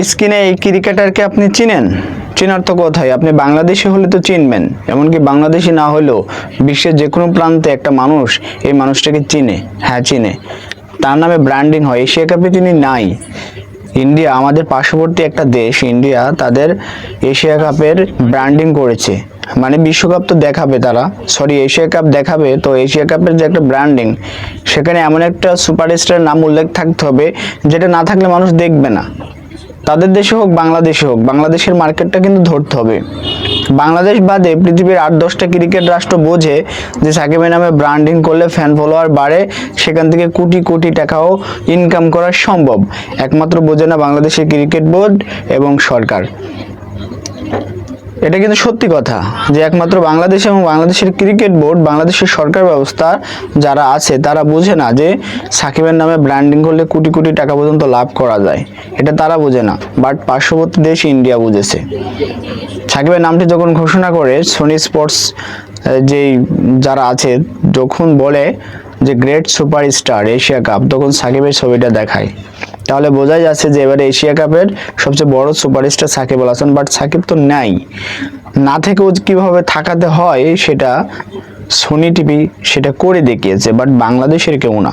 স্ক্রিনে এই ক্রিকেটারকে আপনি চিনেন? চেনার তো কোথায় আপনি বাংলাদেশি হলে তো চিনবেন। এমনকি বাংলাদেশি না হলেও বিশ্বের যে কোনো প্রান্তে একটা মানুষ এই মানুষটাকে চিনে হ্যাঁ চিনে। তার নামে ব্র্যান্ডিং হয়, এশিয়া কাপে তিনি নাই। ইন্ডিয়া আমাদের পার্শ্ববর্তী একটা দেশ, ইন্ডিয়া তাদের এশিয়া কাপের ব্র্যান্ডিং করেছে। মানে বিশ্বকাপ তো দেখাবে তারা। সরি, এশিয়া কাপ দেখাবে, তো এশিয়া কাপের যে একটা ব্র্যান্ডিং, সেখানে এমন একটা সুপারস্টার নাম উল্লেখ থাকতে হবে, যেটা না থাকলে মানুষ দেখবে না। তাদের দেশে হোক, বাংলাদেশে হোক, বাংলাদেশের মার্কেটটা কিন্তু ধরতে হবে। বাংলাদেশ বাদে পৃথিবীর আট, দশটা ক্রিকেট রাষ্ট্র বোঝে যে সাকিবের নামে ব্র্যান্ডিং করলে ফ্যান ফলোয়ার বাড়ে, সেখান থেকে কোটি কোটি টাকাও ইনকাম করা সম্ভব। একমাত্র বোঝে না বাংলাদেশের ক্রিকেট বোর্ড এবং সরকার। এটা কিন্তু সত্যি কথা যে একমাত্র বাংলাদেশ এবং বাংলাদেশের ক্রিকেট বোর্ড, বাংলাদেশের সরকার ব্যবস্থা যারা আছে, তারা বোঝে না যে সাকিবের নামে ব্র্যান্ডিং করলে কোটি কোটি টাকা পর্যন্ত লাভ করা যায়। এটা তারা বোঝে না বাট পার্শ্ববর্তী দেশ ইন্ডিয়া বুঝেছে। সাকিবের নামটি যখন ঘোষণা করে সোনি স্পোর্টস যেই যারা আছে, যখন বলে যে great super star Asia cup তখন সাকিবের ছবিটা দেখায়। তাহলে বোঝাই যাচ্ছে যে এবারে এশিয়া কাপের সবচেয়ে বড় সুপারস্টার সাকিব আল হাসান বাট সাকিব তো নাই। না থেকেও কীভাবে থাকাতে হয়, সেটা সোনি টিভি সেটা করে দেখিয়েছে বাট বাংলাদেশের কেউ না।